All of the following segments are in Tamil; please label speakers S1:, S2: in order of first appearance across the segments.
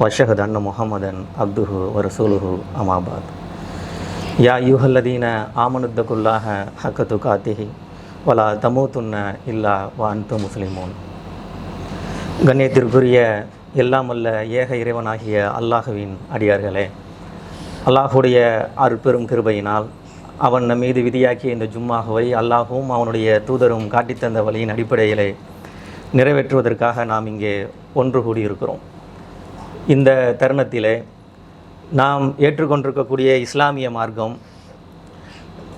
S1: வஷஹத் அன்னு முகமதன் அப்துஹு வரசூலுஹு அமாபாத் யா யூஹல்லதீன ஆமனுத்தகுல்லாக ஹக்கத்து காத்திகி வலா தமூத்துன்ன இல்லா வான்து முஸ்லிமோன் கண்ணியத்திற்குரிய எல்லாமல்ல ஏக இறைவனாகிய அல்லாஹுவின் அடியார்களே அல்லாஹுடைய அருட்பெரும் கிருபையினால் அவன் மீது விதியாக்கிய இந்த ஜும்மாகவை அல்லாஹும் அவனுடைய தூதரும் காட்டித்தந்த வழியின் அடிப்படையிலே நிறைவேற்றுவதற்காக நாம் இங்கே ஒன்று கூடியிருக்கிறோம். இந்த தருணத்திலே நாம் ஏற்றுக்கொண்டிருக்கக்கூடிய இஸ்லாமிய மார்க்கம்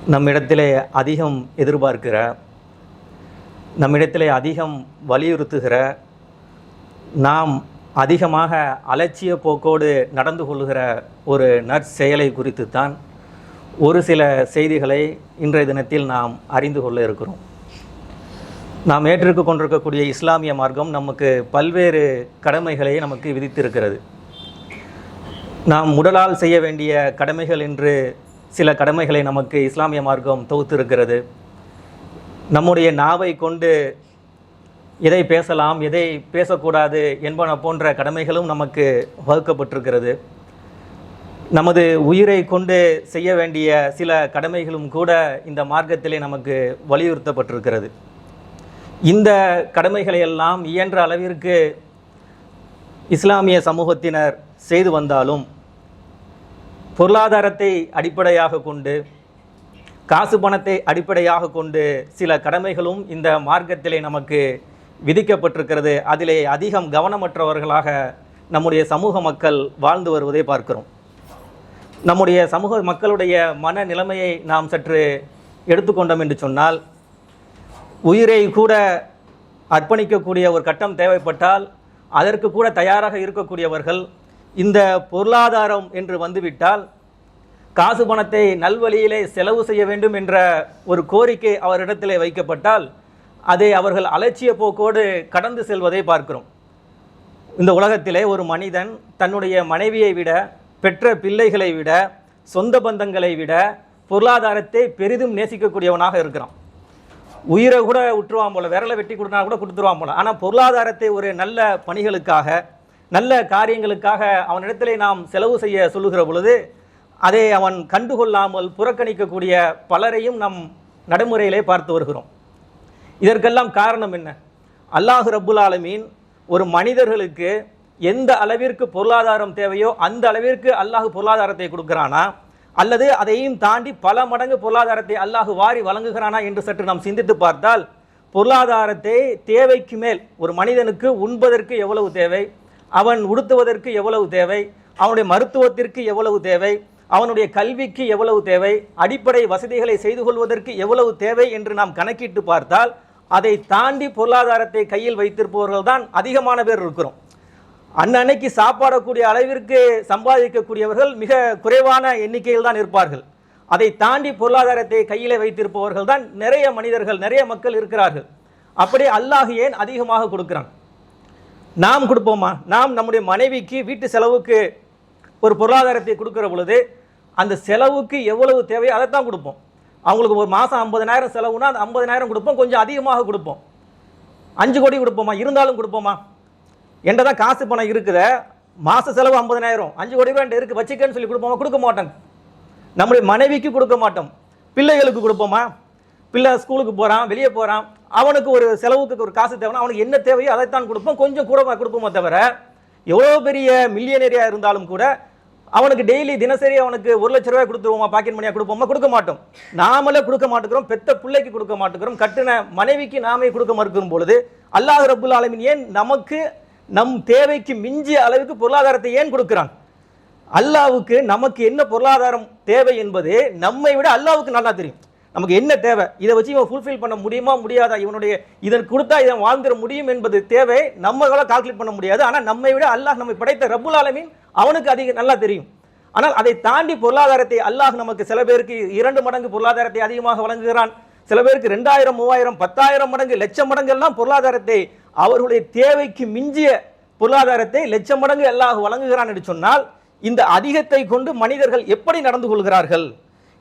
S1: நம்மிடத்திலே அதிகம் எதிர்பார்க்கிற நம்மிடத்திலே அதிகம் வலியுறுத்துகிற நாம் அதிகமாக அலட்சிய போக்கோடு நடந்து கொள்கிற ஒரு நற்செயலை குறித்து தான் ஒரு சில செய்திகளை இன்றைய தினத்தில் நாம் அறிந்து கொள்ள இருக்கிறோம். நாம் ஏற்றிருக்க கொண்டிருக்கக்கூடிய இஸ்லாமிய மார்க்கம் நமக்கு பல்வேறு கடமைகளை நமக்கு விதித்திருக்கிறது. நாம் உடலால் செய்ய வேண்டிய கடமைகள் என்று சில கடமைகளை நமக்கு இஸ்லாமிய மார்க்கம் தொகுத்திருக்கிறது. நம்முடைய நாவை கொண்டு எதை பேசலாம் எதை பேசக்கூடாது என்பன போன்ற கடமைகளும் நமக்கு வகுக்கப்பட்டிருக்கிறது. நமது உயிரை கொண்டு செய்ய வேண்டிய சில கடமைகளும் கூட இந்த மார்க்கத்திலே நமக்கு வலியுறுத்தப்பட்டிருக்கிறது. இந்த கடமைகளை எல்லாம் இயன்ற அளவிற்கு இஸ்லாமிய சமூகத்தினர் செய்து வந்தாலும் பொருளாதாரத்தை அடிப்படையாக கொண்டு காசு பணத்தை அடிப்படையாக கொண்டு சில கடமைகளும் இந்த மார்க்கத்திலே நமக்கு விதிக்கப்பட்டிருக்கிறது. அதிலே அதிகம் கவனமற்றவர்களாக நம்முடைய சமூக மக்கள் வாழ்ந்து வருவதை பார்க்கிறோம். நம்முடைய சமூக மக்களுடைய மன நிலைமையை நாம் சற்று எடுத்துக்கொண்டோம் என்று சொன்னால் உயிரை கூட அர்ப்பணிக்கக்கூடிய ஒரு கட்டம் தேவைப்பட்டால் அதற்கு கூட தயாராக இருக்கக்கூடியவர்கள் இந்த பொருளாதாரம் என்று வந்துவிட்டால் காசு பணத்தை நல்வழியிலே செலவு செய்ய வேண்டும் என்ற ஒரு கோரிக்கை அவரிடத்திலே வைக்கப்பட்டால் அதை அவர்கள் அலட்சிய போக்கோடு கடந்து செல்வதை பார்க்கிறோம். இந்த உலகத்திலே ஒரு மனிதன் தன்னுடைய மனைவியை விட பெற்ற பிள்ளைகளை விட சொந்த பந்தங்களை விட பொருளாதாரத்தை பெரிதும் நேசிக்கக்கூடியவனாக இருக்கிறான். உயிரை கூட விட்டுருவான் போல விரலை வெட்டி கொடுத்தா கூட கொடுத்துருவான் போல. ஆனால் பொருளாதாரத்தை ஒரு நல்ல பணிகளுக்காக நல்ல காரியங்களுக்காக அவனிடத்திலே நாம் செலவு செய்ய சொல்லுகிற பொழுது அதை அவன் கண்டுகொள்ளாமல் புறக்கணிக்கக்கூடிய பலரையும் நம் நடைமுறையிலே பார்த்து வருகிறோம். இதற்கெல்லாம் காரணம் என்ன? அல்லாஹு ரப்புல் ஆலமீன் ஒரு மனிதர்களுக்கு எந்த அளவிற்கு பொருளாதாரம் தேவையோ அந்த அளவிற்கு அல்லாஹு பொருளாதாரத்தை கொடுக்குறானா? அல்லது அதையும் தாண்டி பல மடங்கு பொருளாதாரத்தை அல்லாஹு வாரி வழங்குகிறானா என்று சற்று நாம் சிந்தித்து பார்த்தால் பொருளாதாரத்தை தேவைக்கு மேல் ஒரு மனிதனுக்கு உண்பதற்கு எவ்வளவு தேவை அவன் உடுத்துவதற்கு எவ்வளவு தேவை அவனுடைய மருத்துவத்திற்கு எவ்வளவு தேவை அவனுடைய கல்விக்கு எவ்வளவு தேவை அடிப்படை வசதிகளை செய்து கொள்வதற்கு எவ்வளவு தேவை என்று நாம் கணக்கிட்டு பார்த்தால் அதை தாண்டி பொருளாதாரத்தை கையில் வைத்திருப்பவர்கள் தான் அதிகமான பேர் இருக்கிறோம். அன்னன்னைக்கு சாப்பாடக்கூடிய அளவிற்கு சம்பாதிக்கக்கூடியவர்கள் மிக குறைவான எண்ணிக்கையில் தான் இருப்பார்கள். அதை தாண்டி பொருளாதாரத்தை கையில் வைத்திருப்பவர்கள் தான் நிறைய மனிதர்கள் நிறைய மக்கள் இருக்கிறார்கள். அப்படி அல்லாஹ் ஏன் அதிகமாக கொடுக்கிறான்? நாம் கொடுப்போமா? நாம் நம்முடைய மனைவிக்கு வீட்டு செலவுக்கு ஒரு பொருளாதாரத்தை கொடுக்குற பொழுது அந்த செலவுக்கு எவ்வளவு தேவையோ அதைத்தான் கொடுப்போம். அவங்களுக்கு ஒரு மாதம் ஐம்பதனாயிரம் செலவுனா அந்த ஐம்பதனாயிரம் கொடுப்போம் கொஞ்சம் அதிகமாக கொடுப்போம். அஞ்சு கோடி கொடுப்போமா? இருந்தாலும் கொடுப்போமா? என்கிட்ட தான் காசு பணம் இருக்குத. மாத செலவு ஐம்பதனாயிரம். அஞ்சு கோடி ரூபாய் இருக்கு. வச்சுக்கன்னு சொல்லி கொடுப்போமா? கொடுக்க மாட்டோம் நம்முடைய மனைவிக்கு கொடுக்க மாட்டோம். பிள்ளைகளுக்கு கொடுப்போமா? பிள்ளை ஸ்கூலுக்கு போகிறான் வெளியே போகிறான் அவனுக்கு ஒரு செலவுக்கு ஒரு காசு தேவைன்னா அவனுக்கு என்ன தேவையோ அதைத்தான் கொடுப்போம். கொஞ்சம் கூட கொடுப்போமே தவிர எவ்வளோ பெரிய மில்லியனரியாக இருந்தாலும் கூட அவனுக்கு டெய்லி தினசரி அவனுக்கு ஒரு லட்ச ரூபாய் கொடுத்துருவோமா? பாக்கெட் மணியாக கொடுப்போமா? கொடுக்க மாட்டோம். நாமளே கொடுக்க மாட்டேங்கிறோம். பெத்த பிள்ளைக்கு கொடுக்க மாட்டேங்கிறோம். கட்டின மனைவிக்கு நாமே கொடுக்க மறுக்கும் பொழுது அல்லாஹ் ரபுல் ஆலமின் ஏன் நமக்கு நம் தேவைக்கு மிஞ்சிய அளவுக்கு பொருளாதாரத்தை ஏன் கொடுக்குறான்? அல்லாவுக்கு நமக்கு என்ன பொருளாதாரம் தேவை என்பது நம்மை விட அல்லாவுக்கு நல்லா தெரியும். நமக்கு என்ன தேவை? இதை வச்சு இவன் ஃபுல்ஃபில் பண்ண முடியுமா முடியாதா? இவனுடைய இதன் கொடுத்தா இதை வாழ்ந்துட முடியும் என்பது தேவை. நம்மளால் கால்குலேட் பண்ண முடியாது. ஆனால் நம்மை விட அல்லாஹ் நம்மை படைத்த ரபுல் ஆலமீன் அவனுக்கு அதிக நல்லா தெரியும். ஆனால் அதை தாண்டி பொருளாதாரத்தை அல்லாஹ் நமக்கு சில பேருக்கு இரண்டு மடங்கு பொருளாதாரத்தை அதிகமாக வழங்குகிறான். சில பேருக்கு ரெண்டாயிரம் மூவாயிரம் பத்தாயிரம் மடங்கு லட்சம் மடங்கு எல்லாம் பொருளாதாரத்தை அவர்களுடைய தேவைக்கு மிஞ்சிய பொருளாதாரத்தை லட்சம் மடங்கு அல்லாஹ் வழங்குகிறான் என்று சொன்னால் இந்த அதிகத்தை கொண்டு மனிதர்கள் எப்படி நடந்து கொள்கிறார்கள்?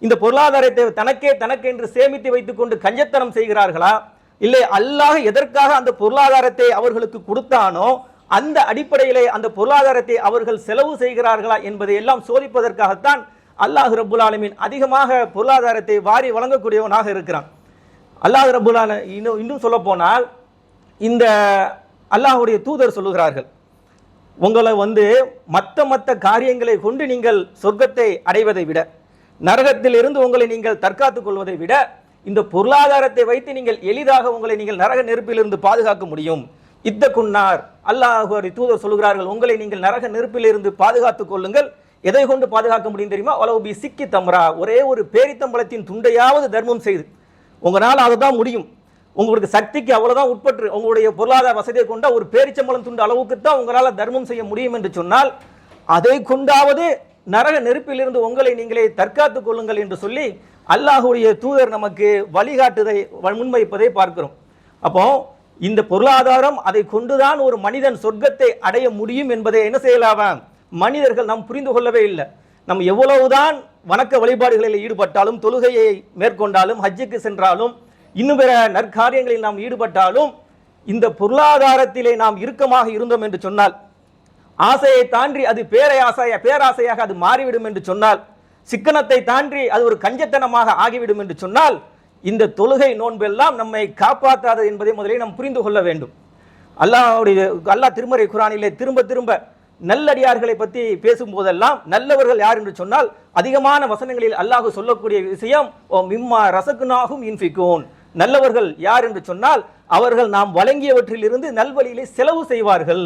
S1: இந்த பொருளாதாரத்தை தனக்கே தனக்கு என்று சேமித்து வைத்துக்கொண்டு கஞ்சத்தனம் செய்கிறார்களா? இல்லை அல்லாஹ் எதற்காக அந்த பொருளாதாரத்தை அவர்களுக்கு கொடுத்தானோ அந்த அடிப்படையிலே அந்த பொருளாதாரத்தை அவர்கள் செலவு செய்கிறார்களா என்பதை எல்லாம் சோதிப்பதற்காகத்தான் அல்லாஹ் ரபுல் ஆலமின் அதிகமாக பொருளாதாரத்தை வாரி வழங்கக்கூடியவனாக இருக்கிறான். அல்லாஹ் ரபுல் ஆலம் இன்னும் இன்னும் சொல்ல போனால் இந்த அல்லாஹுடைய தூதர் சொல்லுகிறார்கள் உங்களை வந்து மற்ற மற்ற காரியங்களை கொண்டு நீங்கள் சொர்க்கத்தை அடைவதை விட நரகத்தில் இருந்து உங்களை நீங்கள் தற்காத்துக் கொள்வதை விட இந்த பொருளாதாரத்தை வைத்து நீங்கள் எளிதாக உங்களை நீங்கள் நரக நெருப்பிலிருந்து பாதுகாக்க முடியும். இத்த குன்னார் அல்லாஹுடைய தூதர் சொல்கிறார்கள் உங்களை நீங்கள் நரக நெருப்பிலிருந்து பாதுகாத்துக் கொள்ளுங்கள். எதை கொண்டு பாதுகாக்க முடியும் தெரியுமா? அவ்வளவு பி சிக்கி தம்ரா ஒரே ஒரு பேரித்தம்பளத்தின் துண்டையாவது தர்மம் செய்து உங்களால் அதுதான் முடியும். உங்களுக்கு சக்திக்கு அவ்வளோதான் உட்பட்டு உங்களுடைய பொருளாதார வசதியை கொண்ட ஒரு பேரிச்சம்பளம் துண்டு அளவுக்கு தான் உங்களால் தர்மம் செய்ய முடியும் என்று சொன்னால் அதை கொண்டாவது நரக நெருப்பிலிருந்து உங்களை நீங்களே தற்காத்துக் கொள்ளுங்கள் என்று சொல்லி அல்லாஹுடைய தூதர் நமக்கு வழிகாட்டுதை முன்வைப்பதை பார்க்கிறோம். அப்போ இந்த பொருளாதாரம் அதை கொண்டுதான் ஒரு மனிதன் சொர்க்கத்தை அடைய முடியும் என்பதை என்ன செய்யலாம்? மனிதர்கள் நாம் புரிந்து கொள்ளவே இல்லை. நம்ம எவ்வளவுதான் வணக்க வழிபாடுகளில் ஈடுபட்டாலும் தொழுகையை மேற்கொண்டாலும் ஹஜ்ஜுக்கு சென்றாலும் இன்னும் பிற நற்காரியங்களில் நாம் ஈடுபட்டாலும் இந்த பொருளாதாரத்திலே நாம் இறுக்கமாக இருந்தோம் என்று சொன்னால் ஆசையை தாண்டி அது பேரை ஆசைய பேராசையாக அது மாறிவிடும் என்று சொன்னால் சிக்கனத்தை தாண்டி அது ஒரு கஞ்சத்தனமாக ஆகிவிடும் என்று சொன்னால் இந்த தொழுகை நோன்பெல்லாம் நம்மை காப்பாற்றாது என்பதை முதலில் நாம் புரிந்து கொள்ள வேண்டும். அல்லாஹ்வுடைய அல்லாஹ் திருமறை குரானிலே திரும்ப திரும்ப நல்லடியார்களை பற்றி பேசும்போதெல்லாம் நல்லவர்கள் யார் என்று சொன்னால் அதிகமான வசனங்களில் அல்லாஹ் சொல்லக்கூடிய விஷயம் ஓ மிம்மா ரசகுனாகும் இன்ஃபிகோன். நல்லவர்கள் யார் என்று சொன்னால் அவர்கள் நாம் வழங்கியவற்றிலிருந்து நல்வழியிலே செலவு செய்வார்கள்.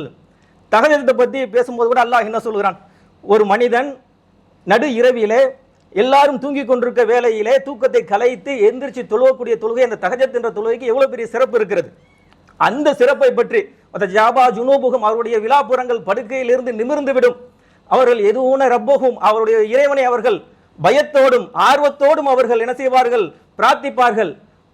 S1: தகஜத்தை பற்றி பேசும்போது கூட அல்லாஹ் என்ன சொல்கிறான் ஒரு மனிதன் நடு இரவிலே எல்லாரும் தூங்கி கொண்டிருக்க வேலையிலே தூக்கத்தை கலைத்து எந்திரிச்சு தொழுவக்கூடிய தொழுகை அந்த தகஜத் என்ற தொழுகைக்கு எவ்வளோ பெரிய சிறப்பு இருக்கிறது? அந்த சிறப்பை பற்றி அந்த ஜாபா ஜுனோபுகம் அவருடைய விழாப்புறங்கள் படுக்கையிலிருந்து நிமிர்ந்து விடும் அவர்கள் எதுவுன ரப்போகும் அவருடைய இறைவனை அவர்கள் பயத்தோடும் ஆர்வத்தோடும் அவர்கள் என்ன செய்வார்கள்? பிரார்த்திப்பார்கள்.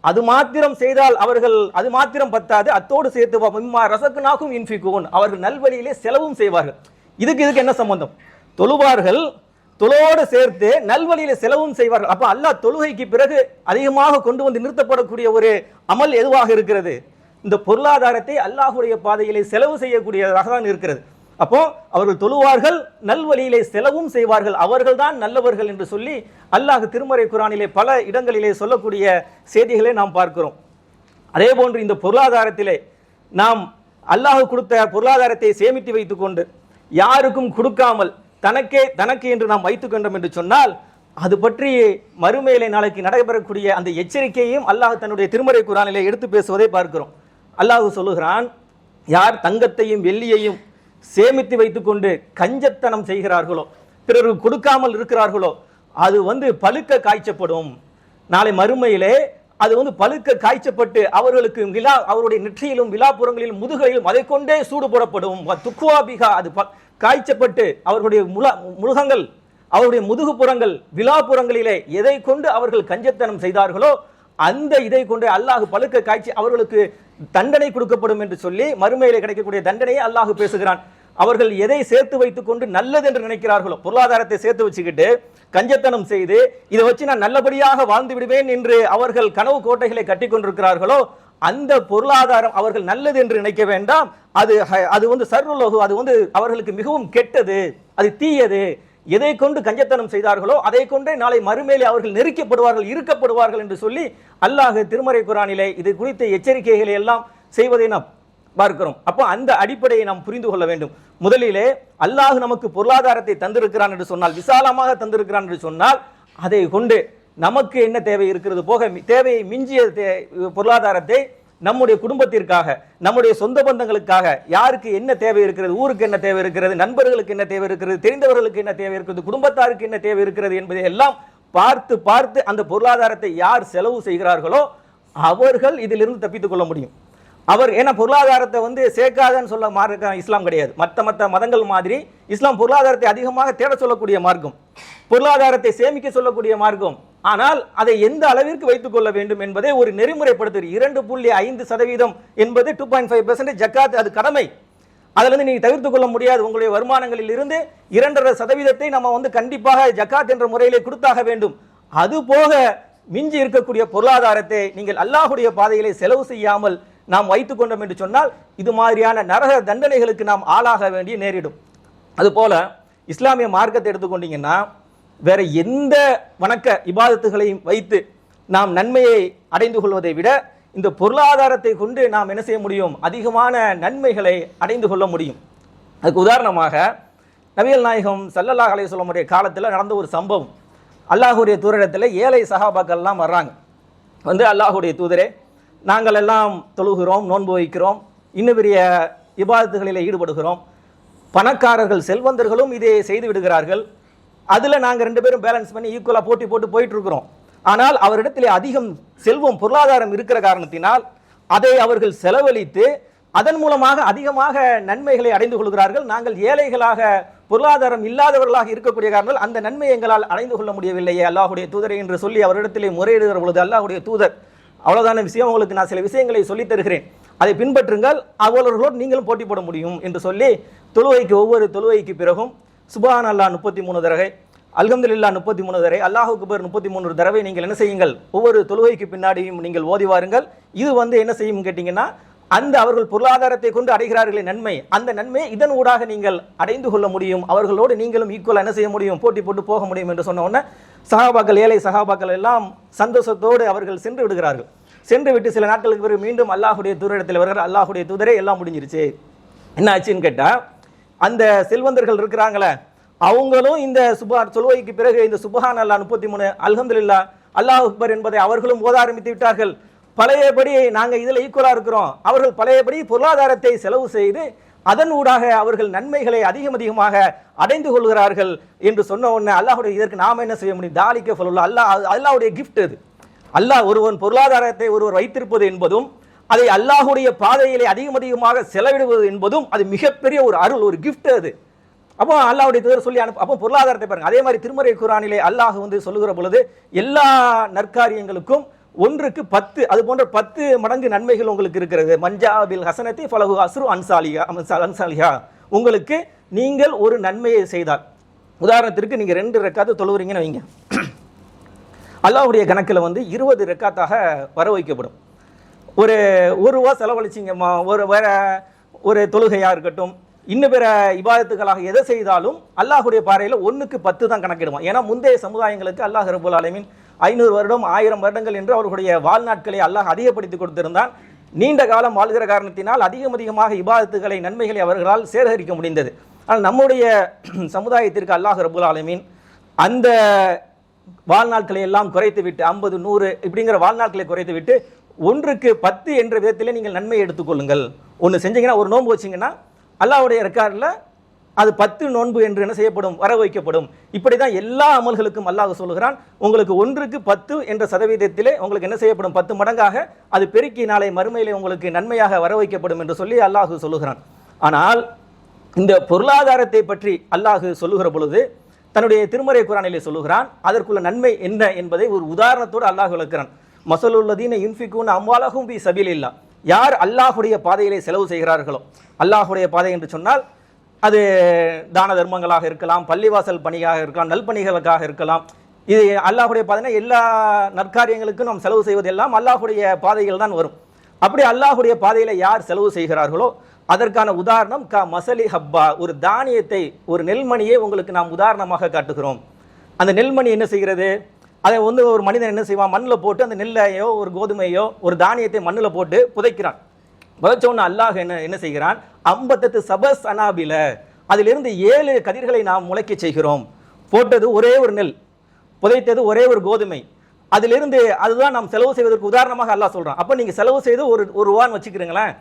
S1: அது மாத்திரம் செய்தால் அவர்கள் அது மாத்திரம் பத்தாது அத்தோடு சேர்த்து மிம்மா ரசக்குனாகும் இன்ஃபிகோன். அவர்கள் நல்வழியிலே செலவும் செய்வார்கள். இதுக்கு இதுக்கு என்ன சம்பந்தம்? தொழுவார்கள் தொழுவோடு சேர்த்து நல்வழியில செலவும் செய்வார்கள். அப்ப அல்லாஹ் தொழுகைக்கு பிறகு அதிகமாக கொண்டு வந்து நிறுத்தப்படக்கூடிய ஒரு அமல் எதுவாக இருக்கிறது? இந்த பொருளாதாரத்தை அல்லாஹுடைய பாதையிலே செலவு செய்யக்கூடியதாக தான் இருக்கிறது. அப்போ அவர்கள் தொழுவார்கள் நல்வழியிலே செலவும் செய்வார்கள். அவர்கள்தான் நல்லவர்கள் என்று சொல்லி அல்லாஹ் திருமறை குரானிலே பல இடங்களிலே சொல்லக்கூடிய செய்திகளை நாம் பார்க்கிறோம். அதே போன்று இந்த பொருளாதாரத்திலே நாம் அல்லாஹ் கொடுத்த பொருளாதாரத்தை சேமித்து வைத்துக்கொண்டு யாருக்கும் கொடுக்காமல் தனக்கே தனக்கு என்று நாம் வைத்துக்கொண்டோம் என்று சொன்னால் அது பற்றி மறுமையிலே நாளைக்கு நடைபெறக்கூடிய அந்த எச்சரிக்கையையும் அல்லாஹ் தன்னுடைய திருமறை குரானிலே எடுத்து பேசுவதை பார்க்கிறோம். அல்லாஹ் சொல்லுகிறான் யார் தங்கத்தையும் வெள்ளியையும் சேமித்து வைத்துக்கொண்டு கஞ்சத்தனம் செய்கிறார்களோ பிறருக்கு கொடுக்காமல் இருக்கிறார்களோ அது வந்து பழுக்க காய்ச்சப்படும். நாளை மறுமையிலே அது வந்து பழுக்க காய்ச்சப்பட்டு அவர்களுக்கு விழா அவருடைய நெற்றியிலும் விழாப்புறங்களிலும் முதுகையிலும் அதை கொண்டே சூடு போடப்படும். துக்குவா பிகா அது காய்ச்சப்பட்டு அவர்களுடைய முல முருகங்கள் அவருடைய முதுகுப்புறங்கள் விழாப்புறங்களிலே எதை கொண்டு அவர்கள் கஞ்சத்தனம் செய்தார்களோ அந்த இதை கொண்டு அல்லாஹ் பழுக்க காய்ச்சி அவர்களுக்கு தண்டனை கொடுக்கப்படும் என்று சொல்லி மறுமையிலே கிடைக்கக்கூடிய தண்டனையை அல்லாஹ் பேசுகிறான். அவர்கள் எதை சேர்த்து வைத்துக் கொண்டு நல்லது என்று நினைக்கிறார்களோ பொருளாதாரத்தை சேர்த்து வச்சுக்கிட்டு கஞ்சத்தனம் செய்து இதை வச்சு நான் நல்லபடியாக வாழ்ந்து விடுவேன் என்று அவர்கள் கனவு கோட்டைகளை கட்டி கொண்டிருக்கிறார்களோ அந்த பொருளாதாரம் அவர்கள் நல்லது என்று நினைக்க வேண்டாம். அது அது வந்து சர்வலோகு அது வந்து அவர்களுக்கு மிகவும் கெட்டது அது தீயது. எதை கொண்டு கஞ்சத்தனம் செய்தார்களோ அதை கொண்டே நாளை மறுமேலே அவர்கள் நெருக்கப்படுவார்கள் இருக்கப்படுவார்கள் என்று சொல்லி அல்லாஹ் திருமறை குரானிலே இது குறித்த எச்சரிக்கைகளை எல்லாம் செய்வதை நாம் பார்க்கிறோம். அப்போ அந்த அடிப்படையை நாம் புரிந்து கொள்ள வேண்டும். முதலிலே அல்லாஹ் நமக்கு பொருளாதாரத்தை தந்திருக்கிறான் என்று சொன்னால் விசாலமாக தந்திருக்கிறான் என்று சொன்னால் அதை கொண்டு நமக்கு என்ன தேவை இருக்கிறது போக தேவையை மிஞ்சிய தே- பொருளாதாரத்தை நம்முடைய குடும்பத்திற்காக நம்முடைய சொந்த பந்தங்களுக்காக யாருக்கு என்ன தேவை இருக்கிறது ஊருக்கு என்ன தேவை இருக்கிறது நண்பர்களுக்கு என்ன தேவை இருக்கிறது தெரிந்தவர்களுக்கு என்ன தேவை இருக்கிறது குடும்பத்தாருக்கு என்ன தேவை இருக்கிறது என்பதை எல்லாம் பார்த்து பார்த்து அந்த பொருளாதாரத்தை யார் செலவு செய்கிறார்களோ அவர்கள் இதிலிருந்து தப்பித்துக் கொள்ள முடியும். அவர் ஏன்னா பொருளாதாரத்தை வந்து சேர்க்காதன்னு சொல்ல மார்க்கம் இஸ்லாம் கிடையாது. மற்ற மற்ற மதங்கள் மாதிரி இஸ்லாம் பொருளாதாரத்தை அதிகமாக தேட சொல்லக்கூடிய மார்க்கம் பொருளாதாரத்தை சேமிக்க சொல்லக்கூடிய மார்க்கம் ஆனால் அதை எந்த அளவிற்கு வைத்துக் கொள்ள வேண்டும் என்பதை ஒரு நெறிமுறைப்படுத்து இரண்டு புள்ளி ஐந்து சதவீதம் என்பது டூ பாயிண்ட் ஃபைவ் ஜக்காத் அது கடமை. அதிலிருந்து நீங்கள் நீங்க தவிர்த்துக் கொள்ள முடியாது. உங்களுடைய வருமானங்களில் இருந்து இரண்டரை சதவீதத்தை நம்ம வந்து கண்டிப்பாக ஜக்காத் என்ற முறையிலே கொடுத்தாக வேண்டும். அது போக மிஞ்சி இருக்கக்கூடிய பொருளாதாரத்தை நீங்கள் அல்லாஹுடைய பாதையிலே செலவு செய்யாமல் நாம் வைத்துக் கொண்டோம் என்று சொன்னால் இது மாதிரியான நரக தண்டனைகளுக்கு நாம் ஆளாக வேண்டிய நேரிடும். அதுபோல இஸ்லாமிய மார்க்கத்தை எடுத்துக்கொண்டீங்கன்னா வேற எந்த வணக்க இபாதத்துகளையும் வைத்து நாம் நன்மையை அடைந்து கொள்வதை விட இந்த பொருளாதாரத்தை கொண்டு நாம் என்ன செய்ய முடியும்? அதிகமான நன்மைகளை அடைந்து கொள்ள முடியும். அதுக்கு உதாரணமாக நபிகள் நாயகம் சல்லல்லாஹ் அலைஹி காலத்தில் நடந்த ஒரு சம்பவம். அல்லாஹுடைய தூரிடத்தில் ஏழை சகாபாக்கள்லாம் வர்றாங்க. வந்து அல்லாஹுடைய தூதரே நாங்கள் எல்லாம் தொழுகிறோம் நோன்பு வைக்கிறோம் இன்னும் பெரிய இபாதத்துகளில் ஈடுபடுகிறோம். பணக்காரர்கள் செல்வந்தர்களும் இதை செய்து விடுகிறார்கள். அதில் நாங்கள் ரெண்டு பேரும் பேலன்ஸ் பண்ணி ஈக்குவலாக போட்டி போட்டு போயிட்டு இருக்கிறோம் ஆனால் அவரிடத்திலே அதிகம் செல்வம் பொருளாதாரம் இருக்கிற காரணத்தினால் அதை அவர்கள் செலவழித்து அதன் மூலமாக அதிகமாக நன்மைகளை அடைந்து கொள்கிறார்கள். நாங்கள் ஏழைகளாக பொருளாதாரம் இல்லாதவர்களாக இருக்கக்கூடிய காரணங்கள் அந்த நன்மை எங்களால் அடைந்து கொள்ள முடியவில்லையே. அல்லாஹுடைய தூதரை என்று சொல்லி அவரிடத்திலே முறையிடுகிற பொழுது அல்லாஹுடைய தூதர் அவ்வளோதான விஷயம் உங்களுக்கு நான் சில விஷயங்களை சொல்லித் தருகிறேன். அதை பின்பற்றுங்கள். அவர்களோடு நீங்களும் போட்டி போட முடியும் என்று சொல்லி தொழுவைக்கு ஒவ்வொரு தொழுவைக்கு பிறகும் சுபான் அல்லா முப்பத்தி மூணு தடவை அல்கம்துல்லா முப்பத்தி மூணு தடவை அல்லாஹு குபர் முப்பத்தி மூணு தடவை நீங்கள் என்ன செய்யுங்கள்? ஒவ்வொரு தொழுகைக்கு பின்னாடியும் நீங்கள் ஓதி வாருங்கள். இது வந்து என்ன செய்யும் கேட்டிங்கன்னா அந்த அவர்கள் பொருளாதாரத்தை கொண்டு அடைகிறார்களே நன்மை அந்த நன்மை இதன் ஊடாக நீங்கள் அடைந்து கொள்ள முடியும். அவர்களோடு நீங்களும் ஈக்குவலாக என்ன செய்ய முடியும்? போட்டி போட்டு போக முடியும் என்று சொன்ன உடனே சகாபாக்கள் ஏழை சகாபாக்கள் எல்லாம் சந்தோஷத்தோடு அவர்கள் சென்று விடுகிறார்கள். சென்று விட்டு சில நாட்களுக்கு பிறகு மீண்டும் அல்லாஹுடைய தூரிடத்தில் வருகிற அல்லாஹுடைய தூதரே எல்லாம் முடிஞ்சிருச்சு. என்ன ஆச்சுன்னு கேட்டால் அந்த செல்வந்தர்கள் இருக்கிறாங்களே அவங்களும் இந்த சுபா சொல்வைக்கு பிறகு இந்த சுபஹான் அல்லா முப்பத்தி மூணு அல்ஹம்துலில்லா அல்லாஹ் அக்பர் என்பதை அவர்களும் ஓத ஆரம்பித்து விட்டார்கள். பழையபடி நாங்கள் இதில் ஈக்குவலாக இருக்கிறோம். அவர்கள் பழையபடி பொருளாதாரத்தை செலவு செய்து அதன் ஊடாக அவர்கள் நன்மைகளை அதிகம் அதிகமாக அடைந்து கொள்கிறார்கள் என்று சொன்ன உடனே அல்லாஹுடைய இதற்கு நாம் என்ன செய்ய முடியும்? தாலிக்க சொல்லலாம் அல்லாஹ் அல்லாஹுடைய கிஃப்ட் அது அல்லாஹ் ஒருவன் பொருளாதாரத்தை ஒருவர் வைத்திருப்பது என்பதும் அதை அல்லாஹுடைய பாதையிலே அதிகம் அதிகமாக செலவிடுவது என்பதும் அது மிகப்பெரிய ஒரு அருள் ஒரு கிஃப்ட் அது. அப்போ அல்லாஹுடைய தூதர் சொல்லி அனுப்பு அப்போ பொருளாதாரத்தை பாருங்க. அதே மாதிரி திருமறை குரானிலே அல்லாஹ் வந்து சொல்லுகிற பொழுது எல்லா நற்காரியங்களுக்கும் ஒன்றுக்கு பத்து அது போன்ற பத்து மடங்கு நன்மைகள் உங்களுக்கு இருக்கிறது. மஞ்சாபில் ஹசனத்தை ஃபலகு அசுரு அன்சாலியா அன்சாலியா உங்களுக்கு நீங்கள் ஒரு நன்மையை செய்தால். உதாரணத்திற்கு நீங்க ரெண்டு ரெக்காத்து தொழுவுறீங்கன்னு வைங்க. அல்லாஹுடைய கணக்கில் வந்து இருபது ரெக்காத்தாக வர வைக்கப்படும். ஒரு ஒரு ரூபா செலவழிச்சிங்கம்மா ஒரு வேற ஒரு தொழுகையாக இருக்கட்டும் இன்னும் பிற இபாதத்துகளாக எதை செய்தாலும் அல்லாஹுடைய பாறையில் ஒன்றுக்கு பத்து தான் கணக்கிடுவான். ஏன்னா முந்தைய சமுதாயங்களுக்கு அல்லாஹ் ரபுல் அலமின் ஐநூறு வருடம் ஆயிரம் வருடங்கள் என்று அவர்களுடைய வாழ்நாட்களை அல்லாஹ் அதிகப்படுத்தி கொடுத்திருந்தான். நீண்ட காலம் வாழ்கிற காரணத்தினால் அதிகம் அதிகமாக இபாதத்துகளை நன்மைகளை அவர்களால் சேகரிக்க முடிந்தது. ஆனால் நம்முடைய சமுதாயத்திற்கு அல்லாஹ் ரபுல் ஆலமீன் அந்த வாழ்நாட்களை எல்லாம் குறைத்து விட்டு ஐம்பது நூறு இப்படிங்கிற வாழ்நாட்களை குறைத்து விட்டு ஒன்றுக்கு பத்து என்ற விதத்தில் நீங்கள் நன்மை எடுத்துக்கொள்ளுங்கள். ஒன்று செஞ்சீங்கன்னா ஒரு நோன்பு வச்சிங்கன்னா அல்லாஹ்வுடைய ரெக்கார்டில் அது பத்து நோன்பு என்று என்ன செய்யப்படும்? வர வைக்கப்படும். இப்படி தான் எல்லா அமல்களுக்கும் அல்லாஹ் சொல்லுகிறான் உங்களுக்கு ஒன்றுக்கு பத்து என்ற சதவீதத்திலே உங்களுக்கு என்ன செய்யப்படும்? பத்து மடங்காக அது பெருக்கி நாளை மறுமையிலே உங்களுக்கு நன்மையாக வர வைக்கப்படும் என்று சொல்லி அல்லாஹ் சொல்லுகிறான். ஆனால் இந்த பொருளாதாரத்தை பற்றி அல்லாஹு சொல்லுகிற பொழுது தன்னுடைய திருமறை குரானிலே சொல்லுகிறான் அதற்குள்ள நன்மை என்ன என்பதை ஒரு உதாரணத்தோடு அல்லாஹ் விளக்குறான். மசலுள்ளதீன யுன்ஃபிகூன் அம்வாலகும் பி சபீலில்லா யார் அல்லாஹுடைய பாதையிலே செலவு செய்கிறார்களோ அல்லாஹுடைய பாதை என்று சொன்னால் அது தான தர்மங்களாக இருக்கலாம் பள்ளிவாசல் பணியாக இருக்கலாம் நல்பணிகளுக்காக இருக்கலாம். இது அல்லாஹுடைய பாதைனா எல்லா நற்காரியங்களுக்கும் நாம் செலவு செய்வதெல்லாம் அல்லாஹுடைய பாதைகள் தான் வரும். அப்படி அல்லாஹுடைய பாதையில் யார் செலவு செய்கிறார்களோ அதற்கான உதாரணம் க மசலி ஹப்பா. ஒரு தானியத்தை ஒரு நெல்மணியை உங்களுக்கு நாம் உதாரணமாக காட்டுகிறோம். அந்த நெல்மணி என்ன செய்கிறது? அதை வந்து ஒரு மனிதன் என்ன செய்வான்? மண்ணில் போட்டு அந்த நெல்லையோ ஒரு கோதுமையோ ஒரு தானியத்தை மண்ணில் போட்டு புதைக்கிறான். புதைச்ச அல்லாஹ் என்ன என்ன செய்கிறான்? ஐம்பத்தெட்டு சபஸ் அனாபில அதிலிருந்து ஏழு கதிர்களை நாம் முளைக்க செய்கிறோம். போட்டது ஒரே ஒரு நெல் புதைத்தது ஒரே ஒரு கோதுமை. அதிலிருந்து அதுதான் நாம் செலவு செய்வதற்கு உதாரணமாக அல்லாஹ் சொல்கிறான் அப்போ நீங்கள் செலவு செய்து ஒரு ஒரு ரூபான்னு வச்சுக்கிறீங்களேன்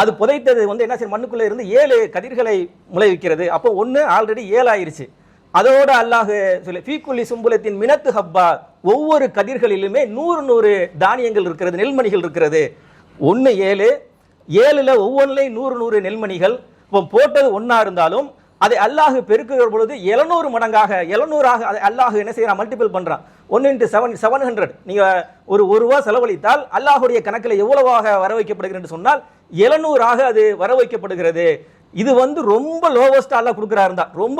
S1: அது புதைத்தது வந்து என்ன செய்யும்? மண்ணுக்குள்ளே இருந்து ஏழு கதிர்களை முளைவிக்கிறது. அப்போ ஒன்று ஆல்ரெடி ஏழாயிருச்சு. அதோடு அல்லாஹு சொல்லி ஃபீக்குல்லி சும்புலத்தின் மினத்து ஹப்பா. ஒவ்வொரு கதிர்களிலுமே நூறு நூறு தானியங்கள் இருக்கிறது நெல்மணிகள் இருக்கிறது. ஒன்று ஏழு ஏழில் ஒவ்வொன்றிலையும் நூறு நூறு நெல்மணிகள். இப்போ போட்டது ஒன்றா இருந்தாலும் அதை அல்லாஹு பெருக்குகிற பொழுது எழுநூறு மடங்காக எழுநூறாக அதை அல்லாஹு என்ன செய்கிறான் மல்டிபிள் பண்ணுறான் one into seven seven hundred நீங்கள் ஒரு ஒரு ரூபா செலவழித்தால் அல்லாஹுடைய கணக்கில் எவ்வளவாக வர வைக்கப்படுகிறது என்று சொன்னால் எழுநூறாக அது வர வைக்கப்படுகிறது இது வந்து ரொம்ப லோவஸ்ட்டாக அல்லாஹ் கொடுக்குறாரு தான் ரொம்ப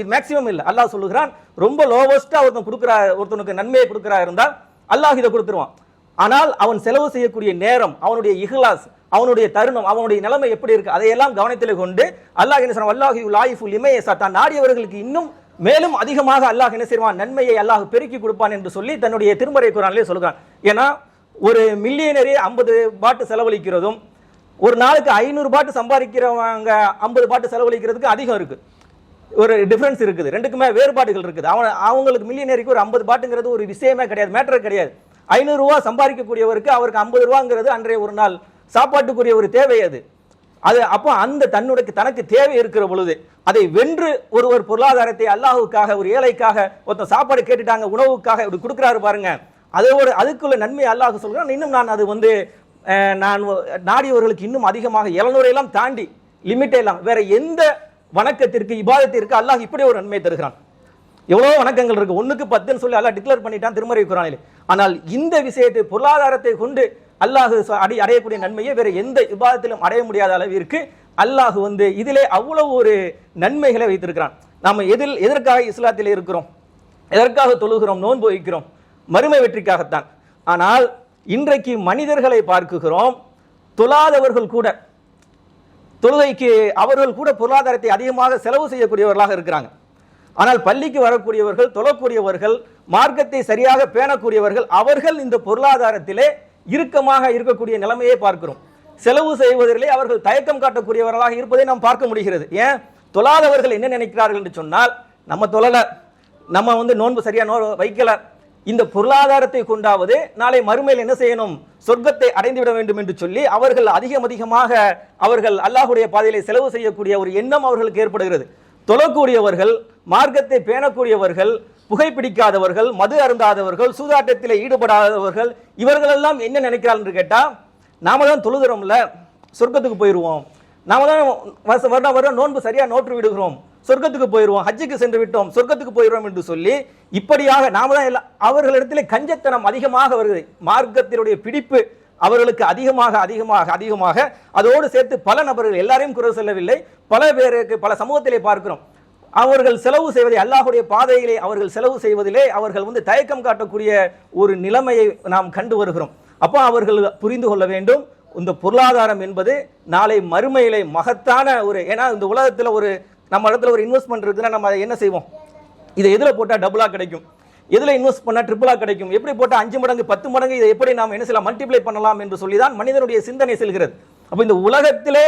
S1: இது மேக்ஸிமம் இல்லை. அல்லாஹ் சொல்லுகிறான் ரொம்ப லோவஸ்ட்டாக ஒருத்தன் கொடுக்குறா ஒருத்தனுக்கு நன்மையை கொடுக்குறா இருந்தால் அல்லாஹ் இதை கொடுத்துருவான். ஆனால் அவன் செலவு செய்யக்கூடிய நேரம் அவனுடைய இஹ்லாஸ் அவனுடைய தருணம் அவனுடைய நிலைமை எப்படி இருக்கு அதையெல்லாம் கவனத்தில் கொண்டு அல்லாஹ் என்ன சொன்ன அல்லாஹி லாயிஃபுல் இமயசா தான் நாடியவர்களுக்கு இன்னும் மேலும் அதிகமாக அல்லாஹ் என்ன செய்வான் நன்மையை அல்லாஹ் பெருக்கி கொடுப்பான் என்று சொல்லி தன்னுடைய திருமறை குரானிலே சொல்கிறான். ஏன்னா ஒரு மில்லியனரே ஐம்பது பாட்டு செலவழிக்கிறதும் ஒரு நாளுக்கு ஐநூறு பாட்டு சம்பாதிக்கிறவங்க ஐம்பது பாட்டு செலவழிக்கிறதுக்கு அதிகம் இருக்கு. ஒரு டிஃப்ரென்ஸ் இருக்குது. ரெண்டுக்குமே வேறுபாடுகள் இருக்குது. அவன் அவங்களுக்கு மில்லியனரிக்கு ஒரு ஐம்பது பாட்டுங்கிறது ஒரு விஷயமே கிடையாது. மேட்டர் கிடையாது. ஐநூறுரூவா சம்பாதிக்கக்கூடியவருக்கு அவருக்கு ஐம்பது ரூபாங்கிறது அன்றைய ஒரு நாள் சாப்பாட்டுக்குரிய ஒரு தேவை அது. அது அப்போ அந்த தன்னுடைய தனக்கு தேவை இருக்கிற பொழுது அதை வென்று ஒருவர் பொருளாதாரத்தை அல்லாஹுக்காக ஒரு ஏழைக்காக ஒருத்தன் சாப்பாடு கேட்டுட்டாங்க உணவுக்காக இப்படி கொடுக்குறாரு பாருங்க. அதோட அதுக்குள்ள நன்மை அல்லாஹ் சொல்கிறான் இன்னும் நான் அது வந்து நான் நாடியவர்களுக்கு இன்னும் அதிகமாக எல்லாம் தாண்டி லிமிட்டே எல்லாம் வேற எந்த வணக்கத்திற்கு இபாதத்திற்கு அல்லாஹ் இப்படி ஒரு நன்மை தருகிறான். எவ்வளோ வணக்கங்கள் இருக்கு. ஒன்றுக்கு பத்துன்னு சொல்லி அல்லாஹ் டிக்ளேர் பண்ணிட்டான் திருமறை குரானில். ஆனால் இந்த விஷயத்தை பொருளாதாரத்தை கொண்டு அல்லாஹு ச- அடை அடையக்கூடிய நன்மையை வேற எந்த விபாதத்திலும் அடைய முடியாத அளவிற்கு அல்லாஹ் வந்து இதிலே அவ்வளவு ஒரு நன்மைகளை வைத்திருக்கிறான். நாம் எதில் எதற்காக இஸ்லாத்தில் இருக்கிறோம்? எதற்காக தொழுகிறோம்? நோன்பு வைக்கிறோம்? மறுமை வெற்றிக்காகத்தான். ஆனால் இன்றைக்கு மனிதர்களை பார்க்குகிறோம். தொழாதவர்கள் கூட. தொழுகைக்கு அவர்கள் கூட பொருளாதாரத்தை அதிகமாக செலவு செய்யக்கூடியவர்களாக இருக்கிறாங்க. ஆனால் பள்ளிக்கு வரக்கூடியவர்கள் தொழக்கூடியவர்கள் மார்க்கத்தை சரியாக பேணக்கூடியவர்கள் அவர்கள் இந்த பொருளாதாரத்திலே இறுக்கமாக இருக்கக்கூடிய நிலைமையை பார்க்கிறோம். செலவு செய்வதிலே அவர்கள் தயக்கம் காட்டக்கூடியவர்களாக இருப்பதை நாம் பார்க்க முடிகிறது. ஏன்? தொழாதவர்கள் என்ன நினைக்கிறார்கள் என்று சொன்னால் நம்ம தொழலை. நம்ம வந்து நோன்பு சரியா நோ வைக்கல. இந்த பொருளாதாரத்தை கொண்டாவது நாளை மறுமையில் என்ன செய்யணும்? சொர்க்கத்தை அடைந்து விட வேண்டும் என்று சொல்லி அவர்கள் அதிகம் அதிகமாக அவர்கள் அல்லாஹுடைய பாதையிலே செலவு செய்யக்கூடிய ஒரு எண்ணம் அவர்களுக்கு ஏற்படுகிறது. தொழக்கூடியவர்கள் மார்க்கத்தை பேணக்கூடியவர்கள் புகைப்பிடிக்காதவர்கள் மது அருந்தாதவர்கள் சூதாட்டத்தில் ஈடுபடாதவர்கள் இவர்களெல்லாம் என்ன நினைக்கிறார்கள் என்று நாம தான் தொழுகிறோம்ல சொர்க்கத்துக்கு போயிடுவோம் நாம தான் வருடம் வருடம் நோன்பு சரியாக நோற்று விடுகிறோம். சொர்க்கத்துக்கு போயிடுவோம் ஹஜ்ஜுக்கு சென்று விட்டோம் சொர்க்கத்துக்கு போயிடுவோம் என்று சொல்லி இப்படியாக நாம தான் எல்லாம் அவர்களிடத்திலே கஞ்சத்தனம் அதிகமாக வருகிறது மார்க்கத்தினுடைய பிடிப்பு அவர்களுக்கு அதிகமாக அதிகமாக அதிகமாக. அதோடு சேர்த்து பல நபர்கள் எல்லாரையும் குறை சொல்லவில்லை. பல பேருக்கு பல சமூகத்திலே பார்க்கிறோம். அவர்கள் செலவு செய்வதை அல்லாஹுடைய பாதையிலே அவர்கள் செலவு செய்வதிலே அவர்கள் வந்து தயக்கம் காட்டக்கூடிய ஒரு நிலைமையை நாம் கண்டு வருகிறோம். அப்போ அவர்கள் புரிந்து கொள்ள வேண்டும். இந்த பொருளாதாரம் என்பது நாளை மறுமையிலே மகத்தான ஒரு ஏன்னா இந்த உலகத்தில் ஒரு நம்ம இடத்துல ஒரு இன்வெஸ்ட்மெண்ட் இருக்குன்னா நம்ம அதை என்ன செய்வோம்? இதை எதில் போட்டால் டபுளாக கிடைக்கும்? எதில் இன்வெஸ்ட் பண்ணால் ட்ரிபிளாக கிடைக்கும்? எப்படி போட்டால் அஞ்சு மடங்கு பத்து மடங்கு இதை எப்படி நாம் என்ன செய்யலாம் மல்டிப்ளை பண்ணலாம் என்று சொல்லி தான் மனிதனுடைய சிந்தனை செல்கிறது. அப்போ இந்த உலகத்திலே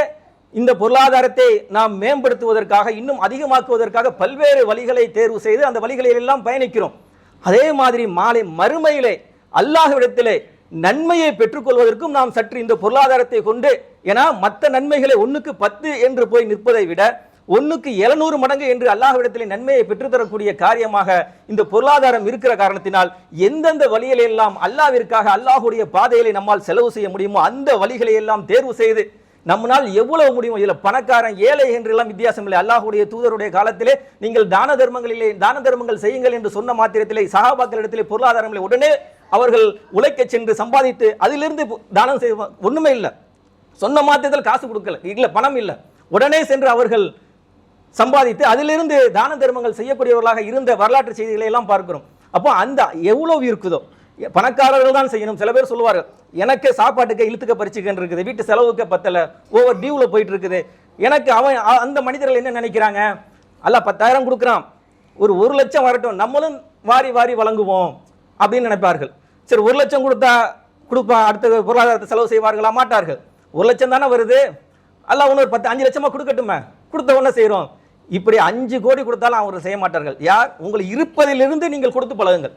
S1: இந்த பொருளாதாரத்தை நாம் மேம்படுத்துவதற்காக இன்னும் அதிகமாக்குவதற்காக பல்வேறு வழிகளை தேர்வு செய்து அந்த வழிகளில் எல்லாம் பயணிக்கிறோம். அதே மாதிரி மாலை மறுமையிலே அல்லாஹ்விடத்திலே நன்மையை பெற்றுக்கொள்வதற்கும் நாம் சற்று இந்த பொருளாதாரத்தை கொண்டு ஏன்னா மற்ற நன்மைகளை ஒன்றுக்கு பத்து என்று போய் நிற்பதை விட ஒண்ணுக்கு எழுநூறு மடங்கு என்று அல்லாஹ்விடத்திலே நன்மையை பெற்றுத்தரக்கூடிய காரியமாக இந்த பொருளாதாரம் இருக்கிற காரணத்தினால் எந்தெந்த வழிகளை எல்லாம் அல்லாவிற்காக அல்லாஹுடைய பாதையிலே நம்மால் செலவு செய்ய முடியுமோ அந்த வழிகளை எல்லாம் தேர்வு செய்து நம்மளால் எவ்வளவு முடியும் இதில் பணக்காரன் ஏழை என்றெல்லாம் வித்தியாசம் இல்லை. அல்லாஹ்வுடைய தூதருடைய காலத்திலே நீங்கள் தான தர்மங்களிலே தான தர்மங்கள் செய்யுங்கள் என்று சொன்ன மாத்திரத்திலே சகாபாக்களிடத்திலே பொருளாதாரங்களை உடனே அவர்கள் உழைக்க சென்று சம்பாதித்து அதிலிருந்து தானம் செய்ய ஒண்ணுமே இல்லை. சொன்ன மாத்திரத்தில் காசு கொடுக்கல. இல்ல பணம் இல்லை. உடனே சென்று அவர்கள் சம்பாதித்து அதிலிருந்து தான தர்மங்கள் செய்யக்கூடியவர்களாக இருந்த வரலாற்று செய்திகளை எல்லாம் பார்க்கிறோம். அப்போ அந்த எவ்வளவு இருக்குதோ? பணக்காரர்கள் தான் செய்யணும். சில பேர் சொல்லுவார்கள் எனக்கு சாப்பாட்டுக்கு இழுத்துக்க பறிச்சுக்கன்னு இருக்குது. வீட்டு செலவுக்கு பத்தல. ஓவர் டியூவில் போயிட்டு இருக்குது. எனக்கு அவன் அந்த மனிதர்கள் என்ன நினைக்கிறாங்க? அல்ல பத்தாயிரம் கொடுக்குறான். ஒரு ஒரு லட்சம் வரட்டும். நம்மளும் வாரி வாரி வழங்குவோம் அப்படின்னு நினைப்பார்கள். சரி ஒரு லட்சம் கொடுத்தா கொடுப்பா அடுத்த பொருளாதாரத்தை செலவு செய்வார்களா? மாட்டார்கள். ஒரு லட்சம் தானே வருது. அல்ல ஒரு பத்து அஞ்சு லட்சமாக கொடுக்கட்டுமே. கொடுத்த உடனே செய்கிறோம் இப்படி அஞ்சு கோடி கொடுத்தாலும் அவர்கள் செய்ய மாட்டார்கள். யார்? உங்கள் இருப்பதிலிருந்து நீங்கள் கொடுத்து பழகுங்கள்.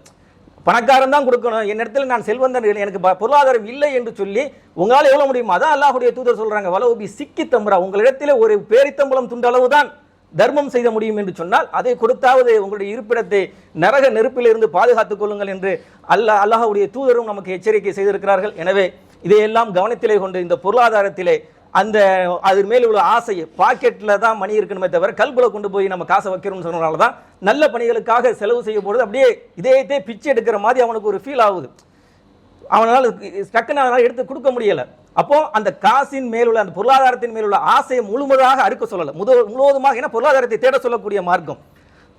S1: பணக்காரன் தான் கொடுக்கணும். என் இடத்துல நான் செல்வந்தன் இல்லை, எனக்கு ப- பொருளாதாரம் இல்லை என்று சொல்லி உங்களால் எவ்வளோ முடியுமா அதான் அல்லாஹுடைய தூதர் சொல்கிறாங்க வலவுபி சிக்கி தம்புரா உங்களிடத்தில் ஒரு பேரித்தம்பளம் துண்டளவு தான் தர்மம் செய்த முடியும் என்று சொன்னால் அதை கொடுத்தாவது உங்களுடைய இருப்பிடத்தை நரக நெருப்பிலிருந்து பாதுகாத்துக் கொள்ளுங்கள் என்று அல்லாஹ் அல்லாஹுடைய தூதரும் நமக்கு எச்சரிக்கை செய்திருக்கிறார்கள். எனவே இதையெல்லாம் கவனத்திலே கொண்டு இந்த பொருளாதாரத்திலே அந்த அது மேல் உள்ள ஆசையை பாக்கெட்டில் தான் மணி இருக்கணுமே தவிர கல்புல கொண்டு போய் நம்ம காசை வைக்கிறோம்னு சொன்னனால தான் நல்ல பணிகளுக்காக செலவு செய்ய போகிறது அப்படியே இதயத்தை பிச்சை எடுக்கிற மாதிரி அவனுக்கு ஒரு ஃபீல் ஆகுது. அவனால் டக்குன்னு அவனால் எடுத்து கொடுக்க முடியலை. அப்போ அந்த காசின் மேலுள்ள அந்த பொருளாதாரத்தின் மேலுள்ள ஆசையை முழுவதாக அறுக்க சொல்லலை. முத முழுவதுமாக ஏன்னா பொருளாதாரத்தை தேட சொல்லக்கூடிய மார்க்கம்.